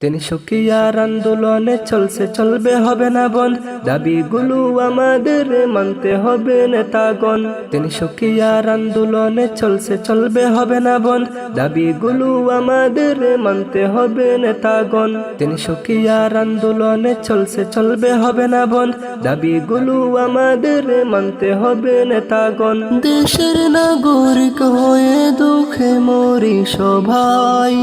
তিনি সুকিয়ার আন্দোলনে চলছে চলবে হবে না বন্ধ দাবিগুলো আমাদের মানতে হবে নেতাগণ। তিনি সুকিয়ার আন্দোলনে চলছে চলবে হবে না বন্ধ দাবিগুলো আমাদের মানতে হবে নেতাগণ। তিনি সুকিয়ার আন্দোলনে চলছে চলবে হবে না বন্ধ দাবিগুলো আমাদের মানতে হবে নেতাগণ। দেশের নাগরিক হয়ে দু দুঃখে মরি সবাই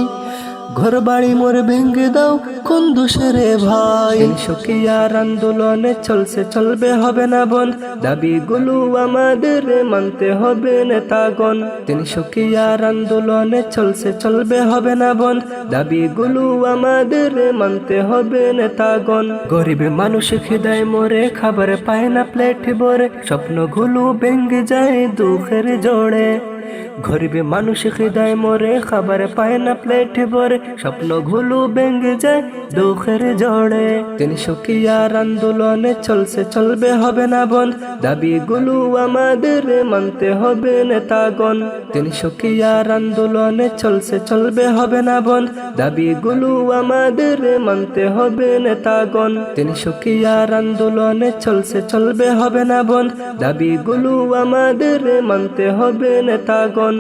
ঘর বাড়ি মোর ভেঙ্গে দাও কোন দোষরে ভাই। সকিয়ার আন্দোলনে চলছে, চলবে, হবে না বন্ধ দাবিগুলো আমাদের মানতে হবে নেতাগণ। তিনি সকিয়ার আন্দোলনে চলছে, চলবে, হবে না বন্ধ দাবিগুলো আমাদের মানতে হবে নেতাগণ। গরিব মানুষ খিদায় মরে, খাবার পায় না প্লেট ভরে। স্বপ্নগুলো ভেঙ্গে যায় দুঃখের জোড়ে গরিবে মানুষ হৃদয় মরে, খাবার পায় না প্লেট ভরে স্বপ্নগুলো ভেঙে যায় দুঃখের জড়ে তিনি সকিয়ার আন্দোলনে চলছে, চলবে, হবে না বন্ধ দাবিগুলো আমাদের মানতে হবে নেতাগণ। তিনি সকিয়ার আন্দোলনে চলছে, চলবে, হবে না বন্ধ দাবিগুলো আমাদের মানতে হবে নেতাগণ। তিনি সকিয়ার আন্দোলনে চলছে, চলবে, হবে না বন্ধ দাবিগুলো আমাদের মানতে হবে নেতাগণ